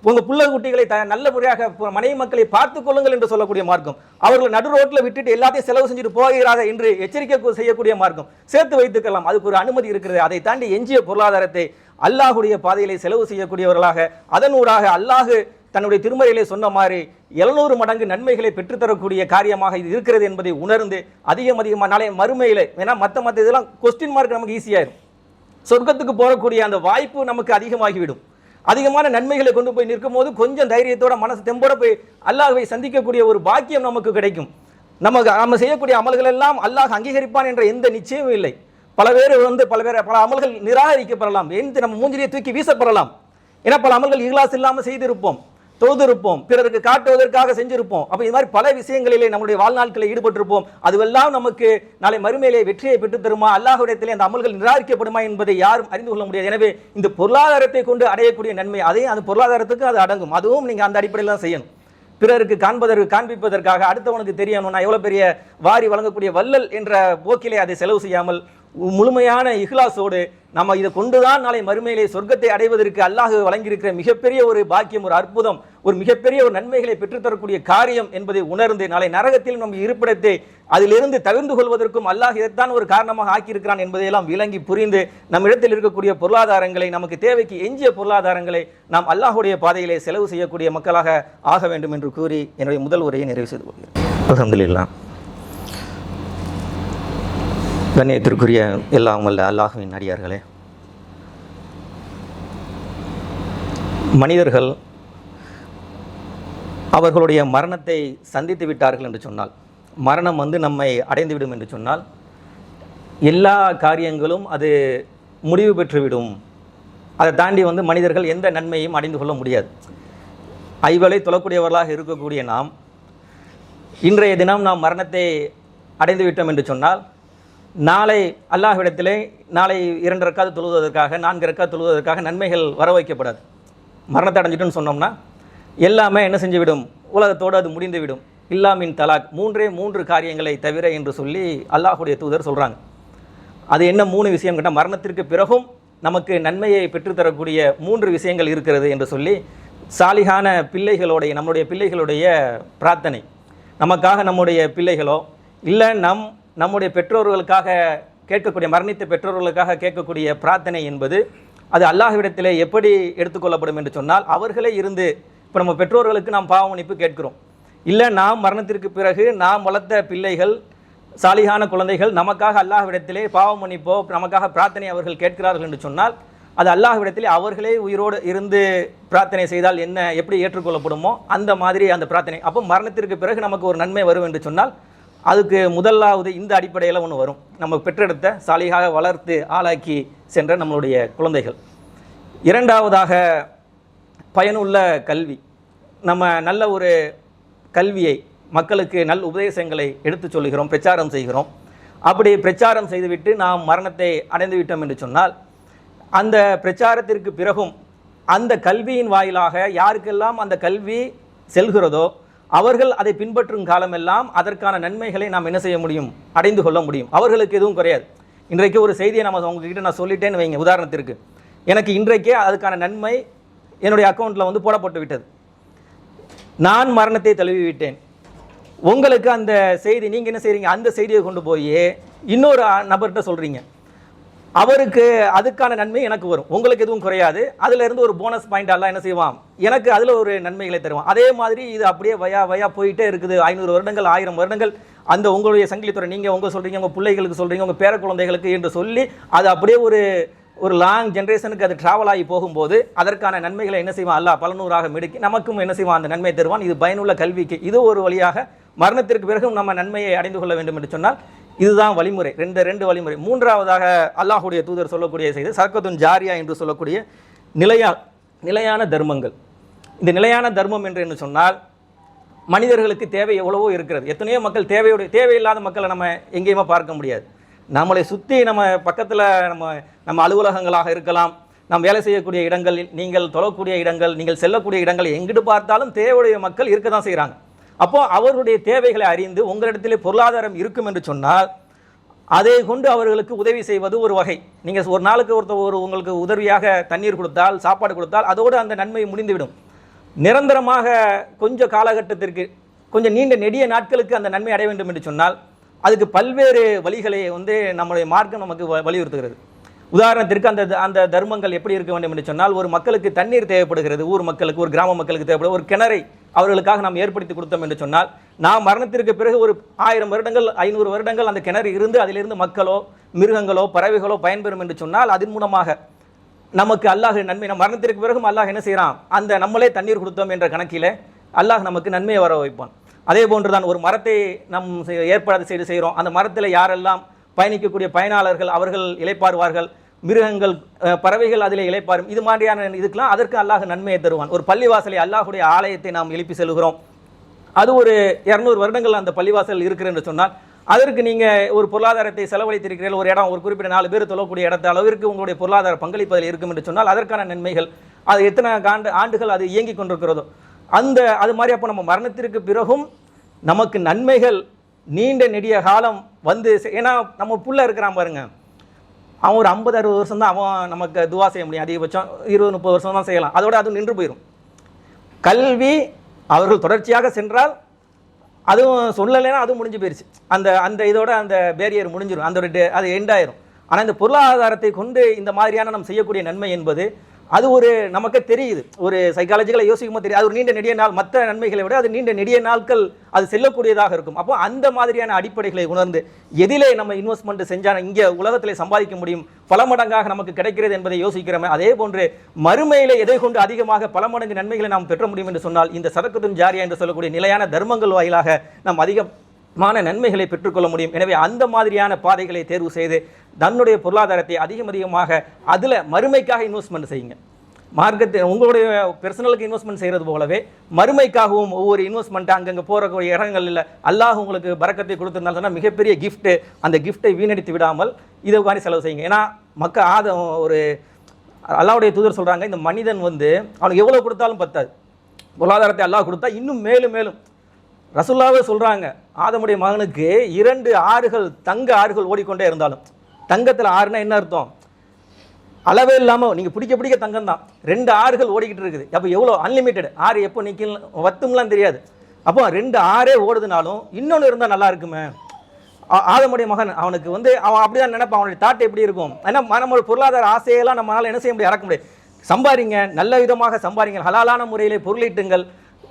S1: உங்க புள்ள குட்டிகளை த நல்ல முறையாக மனைவி மக்களை பார்த்துக் கொள்ளுங்கள் என்று சொல்லக்கூடிய மார்க்கம். அவர்களை நடு ரோட்ல விட்டுட்டு எல்லாத்தையும் செலவு செஞ்சுட்டு போகிறார்கள் என்று எச்சரிக்கை செய்யக்கூடிய மார்க்கம். சேர்த்து வைத்துக்கலாம். அதுக்கு ஒரு அனுமதி இருக்கிறது. அதை தாண்டி எஞ்சிய பொருளாதாரத்தை அல்லாஹுடைய பாதையிலே செலவு செய்யக்கூடியவர்களாக அதனூடாக அல்லாஹு தன்னுடைய திருமறையிலே சொன்ன மாதிரி எழுநூறு மடங்கு நன்மைகளை பெற்றுத்தரக்கூடிய காரியமாக இது இருக்கிறது என்பதை உணர்ந்து அதிகம் அதிகமாக நாளை மறுமையிலே ஏன்னா மற்ற மற்ற இதெல்லாம் கொஸ்டின் மார்க் நமக்கு ஈஸியாயிரும் சொர்க்கத்துக்கு போகக்கூடிய அந்த வாய்ப்பு நமக்கு அதிகமாகிவிடும். அதிகமான நன்மைகளை கொண்டு போய் நிற்கும் போது கொஞ்சம் தைரியத்தோட மனசு தெம்போட போய் அல்லாஹ்வை சந்திக்கக்கூடிய ஒரு பாக்கியம் நமக்கு கிடைக்கும். நமக்கு நம்ம செய்யக்கூடிய அமல்கள் எல்லாம் அல்லாஹ் அங்கீகரிப்பான் என்ற எந்த நிச்சயமும் இல்லை. பல பேர் வந்து பல பேர் பல அமல்கள் நிராகரிக்கப்படலாம். எந்த நம்ம மூஞ்சிலேயே தூக்கி வீசப்படலாம். ஏன்னா பல அமல்கள் இகலாஸ் இல்லாமல் செய்திருப்போம். தொழுதிருப்போம். பிறருக்கு காட்டுவதற்காக செஞ்சிருப்போம். அப்போ இது மாதிரி பல விஷயங்களிலே நம்முடைய வாழ்நாட்களில் ஈடுபட்டிருப்போம். அதுவெல்லாம் நமக்கு நாளை மறுமையிலே வெற்றியை பெற்றுத் தருமா? அல்லாஹ்விடத்திலே அந்த அமல்கள் நிராகரிக்கப்படுமா என்பதை யாரும் அறிந்து கொள்ள முடியாது. எனவே இந்த பொருளாதாரத்தை கொண்டு அடையக்கூடிய நன்மை அதே அந்த பொருளாதாரத்துக்கு அது அடங்கும். அதுவும் நீங்கள் அந்த அடிப்படையில் தான் செய்யணும். பிறருக்கு காண்பதற்கு காண்பிப்பதற்காக அடுத்தவனுக்கு தெரியணும் நான் எவ்வளோ பெரிய வாரி வழங்கக்கூடிய வள்ளல் என்ற போக்கிலே அதை செலவு செய்யாமல் முழுமையான இஹ்லாஸோடு நம்ம இதை கொண்டுதான் நாளை மறுமையிலே சொர்க்கத்தை அடைவதற்கு அல்லாஹ் வழங்கியிருக்கிற மிகப்பெரிய ஒரு பாக்கியம் ஒரு அற்புதம் ஒரு மிகப்பெரிய ஒரு நன்மைகளை பெற்றுத்தரக்கூடிய காரியம் என்பதை உணர்ந்து நாளை நரகத்தில் நம் இருப்பிடத்தை அதிலிருந்து தவிர்ந்து கொள்வதற்கும் அல்லாஹ் இதைத்தான் ஒரு காரணமாக ஆக்கியிருக்கிறான் என்பதையெல்லாம் விளங்கி புரிந்து நம் இடத்தில் இருக்கக்கூடிய பொருளாதாரங்களை நமக்கு தேவைக்கு எஞ்சிய பொருளாதாரங்களை நாம் அல்லாஹ்வுடைய பாதையிலே செலவு செய்யக்கூடிய மக்களாக ஆக வேண்டும் என்று கூறி என்னுடைய முதல் உரையை நிறைவு செய்து கொள்கிறேன். அலமதுல்லாம் கண்ணியத்திற்குரிய எல்லாம் வல்ல அல்லாஹுவின் அடியார்களே. மனிதர்கள் அவர்களுடைய மரணத்தை சந்தித்து விட்டார்கள் என்று சொன்னால் மரணம் வந்து நம்மை அடைந்துவிடும் என்று சொன்னால் எல்லா காரியங்களும் அது முடிவு பெற்றுவிடும். அதை தாண்டி வந்து மனிதர்கள் எந்த நன்மையும் அடைந்து கொள்ள முடியாது. ஐவலை தொழக்கூடியவர்களாக இருக்கக்கூடிய நாம் இன்றைய தினம் நாம் மரணத்தை அடைந்து விட்டோம் என்று சொன்னால் நாளை அல்லாஹ்விடத்திலே நாளை இரண்டு ரக்காது தொழுவதற்காக நான்கு ரக்காது தொழுவதற்காக நன்மைகள் வர வைக்கப்படாது. மரணத்தை அடைஞ்சிட்டுன்னு சொன்னோம்னா எல்லாமே என்ன செஞ்சுவிடும்? உலகத்தோடு அது முடிந்துவிடும். இல்லாமின் தலாக் மூன்றே மூன்று காரியங்களை தவிர என்று சொல்லி அல்லாஹுடைய தூதர் சொல்கிறாங்க அது என்ன மூணு விஷயம் கேட்டால் மரணத்திற்கு பிறகும் நமக்கு நன்மையை பெற்றுத்தரக்கூடிய மூன்று விஷயங்கள் இருக்கிறது என்று சொல்லி சாலிகான பிள்ளைகளுடைய நம்முடைய பிள்ளைகளுடைய பிரார்த்தனை. நமக்காக நம்முடைய பிள்ளைகளோ இல்லை நம் நம்முடைய பெற்றோர்களுக்காக கேட்கக்கூடிய மரணித்த பெற்றோர்களுக்காக கேட்கக்கூடிய பிரார்த்தனை என்பது அது அல்லாஹ்விடத்திலே எப்படி எடுத்துக்கொள்ளப்படும் என்று சொன்னால் அவர்களே இருந்து இப்போ நம்ம பெற்றோர்களுக்கு நாம் பாவமணிப்பு கேட்கிறோம். இல்லை நாம் மரணத்திற்கு பிறகு நாம் வளர்த்த பிள்ளைகள் சாலிகான குழந்தைகள் நமக்காக அல்லாஹ்விடத்திலே பாவம் நமக்காக பிரார்த்தனை அவர்கள் கேட்கிறார்கள் என்று சொன்னால் அது அல்லாஹ்விடத்திலே அவர்களே உயிரோடு இருந்து பிரார்த்தனை செய்தால் என்ன எப்படி ஏற்றுக்கொள்ளப்படுமோ அந்த மாதிரி அந்த பிரார்த்தனை. அப்போ மரணத்திற்கு பிறகு நமக்கு ஒரு நன்மை வரும் என்று சொன்னால் அதுக்கு முதலாவது இந்த அடிப்படையில் ஒன்று வரும். நம்ம பெற்றெடுத்த சாலிகாக வளர்த்து ஆளாக்கி சென்ற நம்மளுடைய குழந்தைகள். இரண்டாவதாக பயனுள்ள கல்வி. நம்ம நல்ல ஒரு கல்வியை மக்களுக்கு நல் உபதேசங்களை எடுத்துச் சொல்கிறோம் பிரச்சாரம் செய்கிறோம். அப்படி பிரச்சாரம் செய்துவிட்டு நாம் மரணத்தை அடைந்து விட்டோம் என்று சொன்னால் அந்த பிரச்சாரத்திற்கு பிறகும் அந்த கல்வியின் வாயிலாக யாருக்கெல்லாம் அந்த கல்வி செல்கிறதோ அவர்கள் அதை பின்பற்றும் காலமெல்லாம் அதற்கான நன்மைகளை நாம் என்ன செய்ய முடியும்? அடைந்து கொள்ள முடியும். அவர்களுக்கு எதுவும் குறையாது. இன்றைக்கு ஒரு செய்தியை நம்ம உங்ககிட்ட நான் சொல்லிட்டேன்னு வைங்க உதாரணத்திற்கு. எனக்கு இன்றைக்கே அதுக்கான நன்மை என்னுடைய அக்கௌண்ட்டில் வந்து போடப்பட்டு விட்டது. நான் மரணத்தை தழுவி விட்டேன். உங்களுக்கு அந்த செய்தி நீங்கள் என்ன செய்கிறீங்க அந்த செய்தியை கொண்டு போய் இன்னொரு நபர்கிட்ட சொல்கிறீங்க அவருக்கு அதுக்கான நன்மை எனக்கு வரும். உங்களுக்கு எதுவும் குறையாது. அதுல இருந்து ஒரு போனஸ் பாயிண்ட் எல்லாம் என்ன செய்வான்? எனக்கு அதுல ஒரு நன்மைகளை தருவான். அதே மாதிரி இது அப்படியே வயா வயா போயிட்டே இருக்குது. ஐநூறு வருடங்கள் ஆயிரம் வருடங்கள். அந்த உங்களுடைய சங்கிலித்துறை நீங்க உங்க சொல்றீங்க உங்க பிள்ளைகளுக்கு சொல்றீங்க உங்க பேர குழந்தைகளுக்கு என்று சொல்லி அது அப்படியே ஒரு ஒரு லாங் ஜென்ரேஷனுக்கு அது டிராவல் ஆகி போகும்போது அதற்கான நன்மைகளை என்ன செய்வான்? அல்லா பலநூறாக மிடுக்கி நமக்கும் என்ன செய்வான்? அந்த நன்மை தருவான். இது பயனுள்ள கல்விக்கு இது ஒரு வழியாக மரணத்திற்கு பிறகும் நம்ம நன்மையை அடைந்து கொள்ள வேண்டும் என்று சொன்னால் இதுதான் வழிமுறை. ரெண்டு ரெண்டு வழிமுறை. மூன்றாவதாக அல்லாஹ்வுடைய தூதர் சொல்லக்கூடிய செய்தி சரக்கத்துன் ஜாரியா என்று சொல்லக்கூடிய நிலையா நிலையான தர்மங்கள். இந்த நிலையான தர்மம் என்று என்ன சொன்னால் மனிதர்களுக்கு தேவை எவ்வளவோ இருக்கிறது. எத்தனையோ மக்கள் தேவையுடைய தேவையில்லாத மக்களை நம்ம எங்கேயுமே பார்க்க முடியாது. நம்மளை சுற்றி நம்ம பக்கத்தில் நம்ம நம்ம அலுவலகங்களாக இருக்கலாம். நாம் வேலை செய்யக்கூடிய இடங்கள் நீங்கள் தொழக்கூடிய இடங்கள் நீங்கள் செல்லக்கூடிய இடங்கள் எங்கிட்டு பார்த்தாலும் தேவையுடைய மக்கள் இருக்க தான் செய்கிறாங்க அப்போ அவர்களுடைய தேவைகளை அறிந்து உங்களிடத்திலே பொருளாதாரம் இருக்கும் என்று சொன்னால் அதை கொண்டு அவர்களுக்கு உதவி செய்வது ஒரு வகை. நீங்கள் ஒரு நாளுக்கு ஒருத்தர் ஒரு உங்களுக்கு உதவியாக தண்ணீர் கொடுத்தால் சாப்பாடு கொடுத்தால் அதோடு அந்த நன்மை முடிந்துவிடும். நிரந்தரமாக கொஞ்சம் காலகட்டத்திற்கு கொஞ்சம் நீண்ட நெடிய நாட்களுக்கு அந்த நன்மை அடைய வேண்டும் என்று சொன்னால் அதுக்கு பல்வேறு வழிகளை வந்து நம்முடைய மார்க்கம் நமக்கு வ- வலியுறுத்துகிறது. உதாரணத்திற்கு அந்த அந்த தர்மங்கள் எப்படி இருக்க வேண்டும் என்று சொன்னால் ஒரு மக்களுக்கு தண்ணீர் தேவைப்படுகிறது ஊர் மக்களுக்கு ஒரு கிராம மக்களுக்கு தேவைப்படும் ஒரு கிணறை அவர்களுக்காக நாம் ஏற்படுத்தி கொடுத்தோம் என்று சொன்னால் நாம் மரணத்திற்கு பிறகு ஒரு ஆயிரம் வருடங்கள் ஐநூறு வருடங்கள் அந்த கிணறு இருந்து அதிலிருந்து மக்களோ மிருகங்களோ பறவைகளோ பயன்பெறும் என்று சொன்னால் அதன் மூலமாக நமக்கு அல்லாஹ் நன்மை நம் மரணத்திற்கு பிறகும் அல்லாஹ் என்ன செய்கிறான் அந்த நம்மளே தண்ணீர் கொடுத்தோம் என்ற கணக்கில் அல்லாஹ் நமக்கு நன்மையை வர வைப்பான். அதே போன்றுதான் ஒரு மரத்தை நம் ஏற்பாடு செய்து செய்கிறோம் அந்த மரத்தில் யாரெல்லாம் பயணிக்கக்கூடிய பயனாளர்கள் அவர்கள் இழைப்பாடுவார்கள் மிருகங்கள் பறவைகள் அதில் இழைப்பாரும் இது மாதிரியான இதுக்கெல்லாம் அதற்கு அல்லாஹ் நன்மையை தருவான். ஒரு பள்ளிவாசலை அல்லாஹுடைய ஆலயத்தை நாம் எழுப்பி செல்கிறோம். அது ஒரு இரநூறு வருடங்கள் அந்த பள்ளிவாசல் இருக்கிறது என்று சொன்னால் அதற்கு நீங்கள் ஒரு பொருளாதாரத்தை செலவழித்திருக்கிறீர்கள் ஒரு இடம் ஒரு குறிப்பிட்ட நாலு பேர் தொழக்கூடிய இடத்த அளவிற்கு உங்களுடைய பொருளாதார பங்களிப்பதில் இருக்கும் என்று சொன்னால் அதற்கான நன்மைகள் அது எத்தனை ஆண்டு ஆண்டுகள் அது இயங்கிக் கொண்டிருக்கிறதோ அந்த அது மாதிரி அப்போ நம்ம மரணத்திற்கு பிறகும் நமக்கு நன்மைகள் நீண்ட நெடிய காலம் வந்து செ- ஏன்னா நம்ம புள்ள இருக்கிறான் பாருங்கள் அவன் ஒரு ஐம்பது அறுபது வருஷம் தான் அவன் நமக்கு துவா செய்ய முடியும். அதிகபட்சம் இருபது முப்பது வருஷம் தான் செய்யலாம். அதோட அது நின்று போயிடும் கல்வி அவர்கள் தொடர்ச்சியாக சென்றால் அதுவும் சொல்லலைன்னா அதுவும் முடிஞ்சு போயிருச்சு. அந்த அந்த இதோட அந்த பேரியர் முடிஞ்சிடும் அந்த ஒரு டே- அது எண்ட் ஆயிரும். ஆனால் இந்த பொருளாதாரத்தை கொண்டு இந்த மாதிரியான நம்ம செய்யக்கூடிய நன்மை என்பது அது ஒரு நமக்கு தெரியுது. ஒரு சைக்காலஜிக்கலாக யோசிக்கும் போது தெரியும் அது ஒரு நீண்ட நெடிய நாள். மற்ற நன்மைகளை விட அது நீண்ட நெடிய நாட்கள் அது செல்லக்கூடியதாக இருக்கும். அப்போ அந்த மாதிரியான அடிப்படைகளை உணர்ந்து எதிலே நம்ம இன்வெஸ்ட்மெண்ட் செஞ்சால் இங்கே உலகத்தில் சம்பாதிக்க முடியும். பல மடங்காக நமக்கு கிடைக்கிறது என்பதை யோசிக்கிறோமே. அதே போன்று மறுமையில் எதை கொண்டு அதிகமாக பல மடங்கு நன்மைகளை நாம் பெற்ற முடியும் என்று சொன்னால் இந்த சதக்கத்தும் ஜாரியா என்று சொல்லக்கூடிய நிலையான தர்மங்கள் வாயிலாக நாம் மான நன்மைகளை பெற்றுக்கொள்ள முடியும். எனவே அந்த மாதிரியான பாதைகளை தேர்வு செய்து தன்னுடைய பொருளாதாரத்தை அதிகம் அதிகமாக அதில் மறுமைக்காக இன்வெஸ்ட்மெண்ட் செய்யுங்க. மார்க்கத்தை உங்களுடைய பர்சனலுக்கு இன்வெஸ்ட்மெண்ட் செய்கிறது போலவே மறுமைக்காகவும் ஒவ்வொரு இன்வெஸ்ட்மெண்ட் அங்கங்கே போகிற இடங்களில் அல்லாஹ் உங்களுக்கு பறக்கத்தை கொடுத்திருந்தாலும் சொன்னால் மிகப்பெரிய கிஃப்ட்டு அந்த கிஃப்ட்டை வீணடித்து விடாமல் இதை உட்காந்து செலவு செய்யுங்க. ஏன்னா மக்கள் ஆத ஒரு அல்லாவுடைய தூதர் சொல்கிறாங்க இந்த மனிதன் வந்து அவனுக்கு எவ்வளோ கொடுத்தாலும் பத்தாது. பொருளாதாரத்தை அல்லாஹ் கொடுத்தா இன்னும் மேலும் மேலும் ரசுல்லாவே சொல்கிறாங்க ஆதமுடைய மகனுக்கு இரண்டு ஆறுகள் தங்க ஆறுகள் ஓடிக்கொண்டே இருந்தாலும். தங்கத்தில் ஆறுனா என்ன அர்த்தம்? அளவே இல்லாமல் நீங்கள் பிடிக்க பிடிக்க தங்கம் தான் ரெண்டு ஆறுகள் ஓடிக்கிட்டு இருக்குது. அப்போ எவ்வளோ அன்லிமிட்டெட் ஆறு எப்போ நிற்கல வத்தும்லாம் தெரியாது. அப்போ ரெண்டு ஆறே ஓடுதுனாலும் இன்னொன்று இருந்தால் நல்லா இருக்குமே? ஆதமுடைய மகன் அவனுக்கு வந்து அவன் அப்படி தான் நினைப்பான். அவனுடைய தாட் எப்படி இருக்கும்? ஏன்னா நம்மளோட பொருளாதார ஆசையெல்லாம் நம்மளால் என்ன செய்ய முடியாது இறக்க முடியாது. சம்பாதிங்க நல்ல விதமாக சம்பாதிங்க ஹலாலான முறையிலே பொருளீட்டுங்கள்.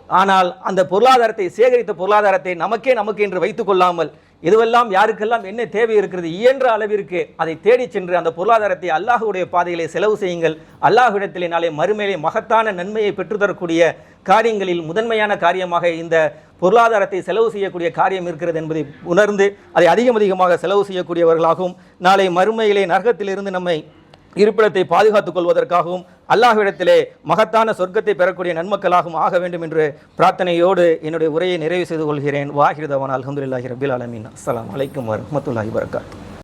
S1: ஆனால் அந்த பொருளாதாரத்தை சேகரித்த பொருளாதாரத்தை நமக்கே நமக்கு என்று வைத்துக் கொள்ளாமல் இதுவெல்லாம் யாருக்கெல்லாம் என்ன தேவை இருக்கிறது இயன்ற அளவிற்கு அதை தேடிச் சென்று அந்த பொருளாதாரத்தை அல்லாஹுடைய பாதையிலே செலவு செய்யுங்கள். அல்லாஹுடத்திலே நாளை மறுமையிலே மகத்தான நன்மையை பெற்றுத்தரக்கூடிய காரியங்களில் முதன்மையான காரியமாக இந்த பொருளாதாரத்தை செலவு செய்யக்கூடிய காரியம் இருக்கிறது என்பதை உணர்ந்து அதை அதிகம் அதிகமாக செலவு செய்யக்கூடியவர்களாகவும் நாளை மறுமையிலே நரகத்திலிருந்து நம்மை இருப்பிடத்தை பாதுகாத்துக் கொள்வதற்காகவும் அல்லாஹ்விடத்திலே மகத்தான சொர்க்கத்தை பெறக்கூடிய நன்மக்களாகவும் ஆக வேண்டும் என்று பிரார்த்தனையோடு என்னுடைய உரையை நிறைவு செய்து கொள்கிறேன். வாஹிருதவான். அலமதுல்லாஹி ரபில் அலமின் அஸ்லாம் அலைக்கும் வரமத்துல்லாஹி வரகாத்து